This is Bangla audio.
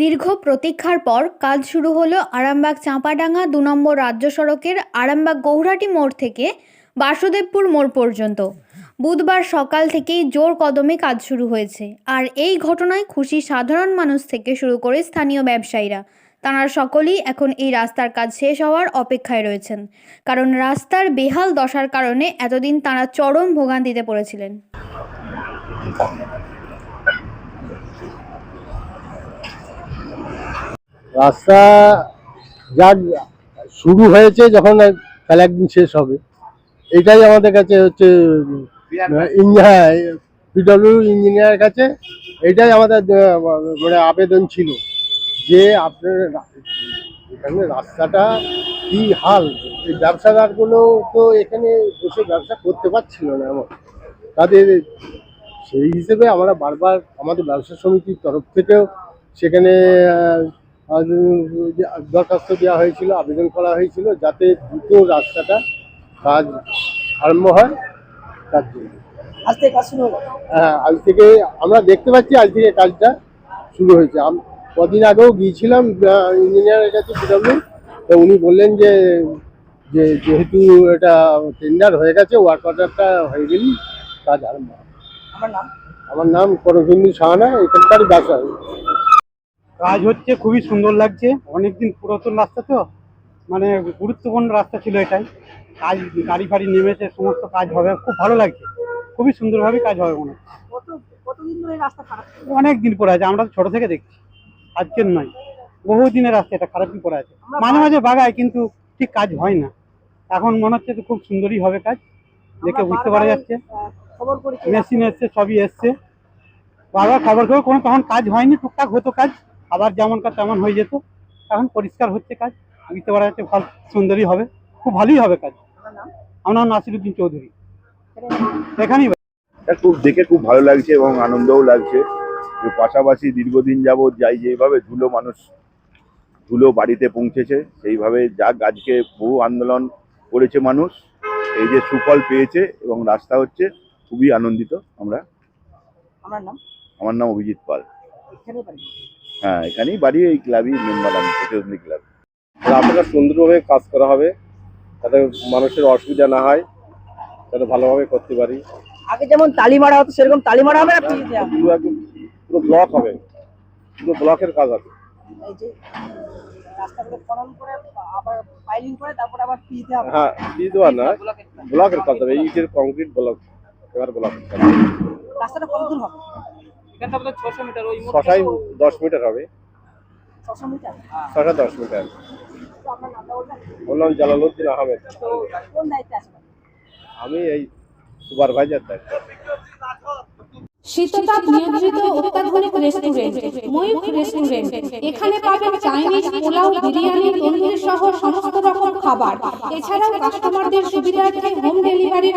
দীর্ঘ প্রতীক্ষার পর কাজ শুরু হলো আরামবাগ চাঁপাডাঙ্গা দু নম্বর রাজ্য সড়কের আরামবাগ গৌহাটি মোড় থেকে বাসুদেবপুর মোড় পর্যন্ত। বুধবার সকাল থেকেই জোর কদমে কাজ শুরু হয়েছে। আর এই ঘটনায় খুশি সাধারণ মানুষ থেকে শুরু করে স্থানীয় ব্যবসায়ীরা। তাঁরা সকলেই এখন এই রাস্তার কাজ শেষ হওয়ার অপেক্ষায় রয়েছেন। কারণ রাস্তার বেহাল দশার কারণে এতদিন তাঁরা চরম ভোগান্তিতে পড়েছিলেন। রাস্তা যা শুরু হয়েছে যখন তাহলে একদিন শেষ হবে। এটাই আমাদের কাছে হচ্ছে পিডব্লিউ ইঞ্জিনিয়ারের কাছে এটাই আমাদের মানে আবেদন ছিল যে আপনার এখানে রাস্তাটা কি হাল? এই ব্যবসাদারগুলো তো এখানে বসে ব্যবসা করতে পারছিল না এমন। তাদের সেই হিসেবে আমরা বারবার আমাদের ব্যবসা সমিতির তরফ থেকেও সেখানে দরখাস্ত দেওয়া হয়েছিল আবেদন করা হয়েছিল যাতে দ্রুত রাস্তাটা কাজ আরম্ভ হয় তার জন্য। আজ থেকে কাজ শুরু হ্যাঁ আজ থেকে আমরা দেখতে পাচ্ছি আজ থেকে কাজটা শুরু হয়েছে। কদিন আগেও গিয়েছিলাম ইঞ্জিনিয়ারের কাছে তো উনি বললেন যে যে যেহেতু এটা টেন্ডার হয়ে গেছে ওয়ার্ক অর্ডারটা হয়ে গেলেই কাজ আরম্ভ। আমার নাম? আমার নাম করবিন্দু সাহানা এখানকার ব্যবসা কাজ হচ্ছে খুবই সুন্দর লাগছে। অনেকদিন পুরাতন রাস্তা তো মানে গুরুত্বপূর্ণ রাস্তা ছিল এটাই। কাজ গাড়ি ফাড়ি নেমেছে সমস্ত কাজ হবে খুব ভালো লাগছে। খুবই সুন্দরভাবে কাজ হবে মনে অনেক দিন পরে আছে আমরা তো ছোট থেকে দেখছি আজকের নয়। বহু দিনের রাস্তা এটা খারাপ দিন পরে আছে। মাঝে মাঝে বাগায় কিন্তু ঠিক কাজ হয় না। এখন মনে হচ্ছে তো খুব সুন্দরই হবে কাজ দেখে বুঝতে পারা যাচ্ছে। খবর মেশিন এসছে সবই এসছে। বারবার খবর করে কোনো তখন কাজ হয়নি টুকটাক হতো কাজ। আবার যেমন কাজ তেমন হয়ে যেত এখন পরিষ্কার হচ্ছে কাজ। বুঝতে পারা যাচ্ছে ভালো সুন্দরই হবে। খুব ভালোই হবে কাজ। আমার নাম নাসিরুদ্দিন চৌধুরী। এখানে এখানেই খুব দেখে খুব ভালো লাগছে এবং আনন্দও লাগছে। যে পাশাপাশি দীর্ঘদিন যাবৎ যাই যেভাবে ধুলো মানুষ ধুলো বাড়িতে পৌঁছেছে সেইভাবে যা গাছকে বহু আন্দোলন করেছে মানুষ এই যে সুফল পেয়েছে এবং রাস্তা হচ্ছে খুবই আনন্দিত আমরা। আমার নাম? আমার নাম অভিজিৎ পাল। হ্যাঁ এখানেই বাড়ি এই ক্লাবই মেম্বার আমি প্রতিদ্বন্দ্বী ক্লাব। রাস্তাটা সুন্দরভাবে কাজ করা হবে যাতে মানুষের অসুবিধা না হয় যাতে ভালোভাবে করতে পারি। আগে যেমন তালি মারা হতো সেরকম তালি মারা হবে না? পিচ দেওয়া হবে? পুরো একদম পুরো ব্লক হবে। পুরো ব্লকের কাজ হবে। হ্যাঁ দিয়ে দেওয়া না ব্লকের কাজ হবে। ইটের কংক্রিট ব্লক এবার ব্লকের কাজ। হবে রাস্তাটা হবে? দশ মিটার হবে। ছশো দশ মিটার। জালালুদ্দিন আহমেদ। আপনি? আমি এই সুপারভাইজার দায়িত্ব। শীততাপ নিয়ন্ত্রিত অত্যাধুনিক রেস্টুরেন্ট ময়ূখ রেস্টুরেন্ট এখানে পাবেন চাইনিজ পোলাও বিরিয়ানি তন্দুরি সহ সমস্ত রকম খাবার। এছাড়াও কাস্টমারদের সুবিধার্থে হোম ডেলিভারির